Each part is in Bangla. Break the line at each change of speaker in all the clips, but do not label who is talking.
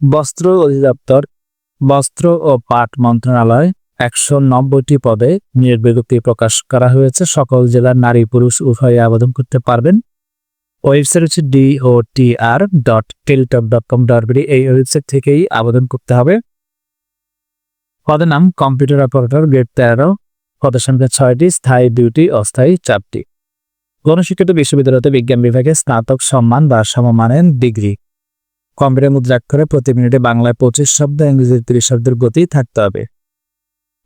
বস্ত্র অধিদপ্তর, বস্ত্র ও পাট মন্ত্রণালয় একশো নব্বইটি পদে নিয়োগ বিজ্ঞপ্তি প্রকাশ করা হয়েছে। সকল জেলার নারী পুরুষ উভয়ে আবেদন করতে পারবেন। ওয়েবসাইট হচ্ছে DOTR dot Teletalk dot com dot BD এই ওয়েবসাইট থেকেই আবেদন করতে হবে। পদের নাম কম্পিউটার অপারেটর গ্রেড তেরো, পদের সংখ্যা ছয়টি, স্থায়ী দুইটি, অস্থায়ী চারটি। গণশিক্ষিত বিশ্ববিদ্যালয়তে বিজ্ঞান বিভাগে স্নাতক সম্মান বা সমমানের ডিগ্রি। কম্পিউটার মুদ্রাক্ষরে প্রতি মিনিটে বাংলায় পঁচিশ শব্দ, ইংরেজিতে তিরিশ শব্দের গতি থাকতে হবে।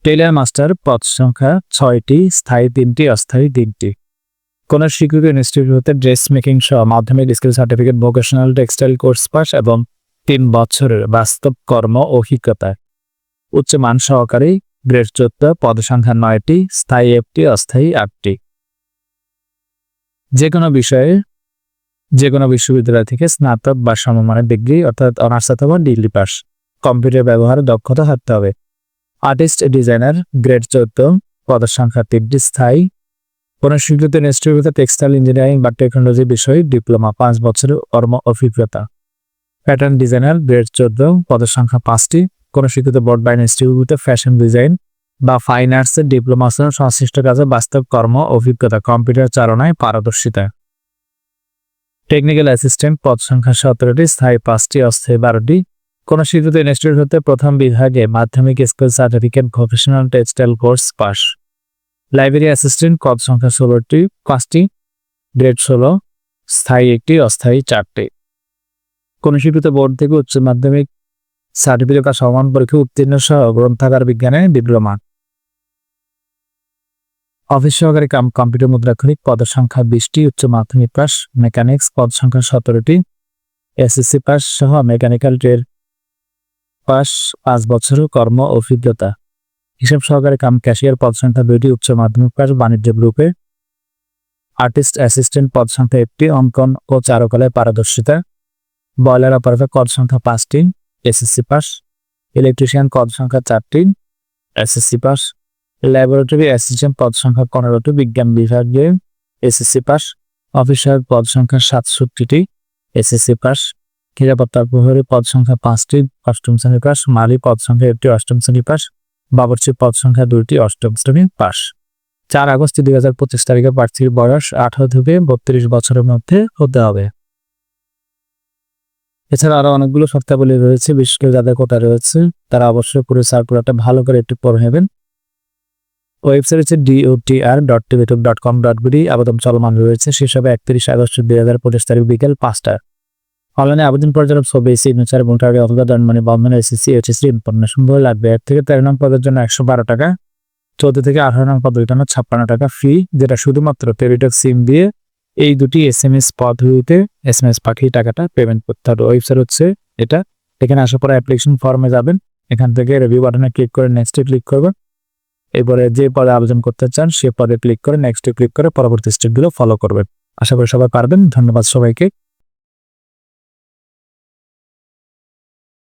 টেইলার মাস্টার পদ সংখ্যা ছয়টি, স্থায়ী তিনটি, অস্থায়ী তিনটি। কোন স্বীকৃত ইনস্টিটিউট হতে ড্রেস মেকিং সহ মাধ্যমিক skill certificate vocational textile course pass এবং তিন বছরের বাস্তব কর্ম অভিজ্ঞতা। উচ্চমান সহকারী গ্রেড চোদ্দ, পদ সংখ্যা নয়টি, স্থায়ী একটি, অস্থায়ী আটটি। যে কোনো বিষয়ে যে কোনো বিশ্ববিদ্যালয় থেকে স্নাতক বা সমমানের ডিগ্রি অর্থাৎ অনার্স অথবা ডিগ্রি পাস কম্পিউটার ব্যবহারে দক্ষতা থাকতে হবে। আর্টিস্ট ডিজাইনার গ্রেড চোদ্দ পদের সংখ্যা তিনটি স্থায়ী। কোনো স্বীকৃত ইনস্টিটিউটে টেক্সটাইল ইঞ্জিনিয়ারিং বা টেকনোলজি বিষয়ে ডিপ্লোমা পাঁচ বছরের কর্ম অভিজ্ঞতা। প্যাটার্ন ডিজাইনার গ্রেড চোদ্দ পদের সংখ্যা পাঁচটি। কোনো স্বীকৃত বোর্ড বা ইনস্টিটিউটে ফ্যাশন ডিজাইন বা ফাইন আর্টসের ডিপ্লোমা সংশ্লিষ্ট কাজে বাস্তব কর্ম অভিজ্ঞতা। কম্পিউটার চালনায় পারদর্শিতা। টেকনিক্যাল অ্যাসিস্ট্যান্ট পদ সংখ্যা সতেরোটি, স্থায়ী পাঁচটি, অস্থায়ী বারোটি। কোন স্বীকৃত ইনস্টিটিউট হতে প্রথম বিভাগে মাধ্যমিক school certificate professional textile course pass library assistant পদ সংখ্যা ষোলোটি, পাঁচটি গ্রেড ষোলো, স্থায়ী একটি, অস্থায়ী চারটি। কোন স্বীকৃত বোর্ড থেকে উচ্চ মাধ্যমিক সার্টিফিকেট সমান পরীক্ষা উত্তীর্ণ সহ গ্রন্থাগার বিজ্ঞানে ডিপ্লোমা। অফিস সহকারী কাম কম্পিউটার মুদ্রাক্ষরিক পদের সংখ্যা বিশটি, উচ্চ মাধ্যমিক পাস মেকানিক্স, পদ সংখ্যা সতেরোটি, এসএসসি পাস সহ মেকানিক্যাল ট্রেড পাস পাঁচ বছর, কর্ম, অভিজ্ঞতা। হিসাব সহকারী কাম ক্যাশিয়ার, পদ সংখ্যা দুইটি, উচ্চ মাধ্যমিক পাস বাণিজ্য গ্রুপে। আর্টিস্ট অ্যাসিস্ট্যান্ট, পদ সংখ্যা একটি, অঙ্কন ও চারুকলায় পারদর্শিতা। বয়লার অপারেটর, পদ সংখ্যা পাঁচটি, এসএসসি পাস ইলেকট্রিশিয়ান, পদ সংখ্যা চারটি, এসএসসি পাস ল্যাবরেটরি অ্যাসিস্ট্যান্ট পদ সংখ্যা পনেরোটি, বিজ্ঞান বিভাগে এসএসসি পাস অফিসার পদ সংখ্যা সাতষট্টিটি এসএসসি পাস নিরাপত্তা প্রহরী পদ সংখ্যা পাঁচটি, অষ্টম শ্রেণি পাস মালি পদ সংখ্যা একটি, অষ্টম শ্রেণি পাস বাবরচি পদ সংখ্যা দুইটি, অষ্টম শ্রেণি পাস চার আগস্ট দুই হাজার পঁচিশ তারিখে প্রার্থীর বয়স আঠারো থেকে বত্রিশ বছরের মধ্যে হতে হবে। এছাড়া আরও অনেকগুলো শর্তাবলী রয়েছে, বিশেষ করে যাদের কোটা রয়েছে, তারা অবশ্যই পুরো সার্কুলারটা ভালো করে একটু পড়ে নেবেন। ওয়েবসাইট হচ্ছে DOTR dot Teletalk dot com dot BD আবেদন চলমান রয়েছে সেসবে একত্রিশ আগস্ট দুই হাজার পঁচিশ তারিখ বিকেল পাঁচটা। অনলাইনে আবেদন পর্যালোক ছবি সিগনেচার এবং টার্গেট অথবা দণ্ডমানি বন্ধন এসএসসি এইচএসসি ইনফরমেশন বই লাগবে। এক থেকে তেরো নং পদের জন্য একশো বারো টাকা, চৌদ্দ থেকে আঠারো নং পদ জন্য ছাপ্পান্ন টাকা ফি যেটা শুধুমাত্র টেরিটক সিম দিয়ে এই দুটি এস এম এস পদ্ধতিতে এস এম এস পাঠিয়ে টাকাটা পেমেন্ট করতে হবে। ওয়েবসাইট হচ্ছে এটা। এখানে আসার পরে অ্যাপ্লিকেশন ফর্মে যাবেন। এখান থেকে রিভিউ বাটনে ক্লিক করে নেক্সটে ক্লিক করবেন। এরপরে যে পরে আবেদন করতে চান, সে পরে ক্লিক করে নেক্সটে ক্লিক করে পরবর্তী স্টেপগুলো ফলো করবেন আশা করি সবাই পারবেন। ধন্যবাদ সবাইকে।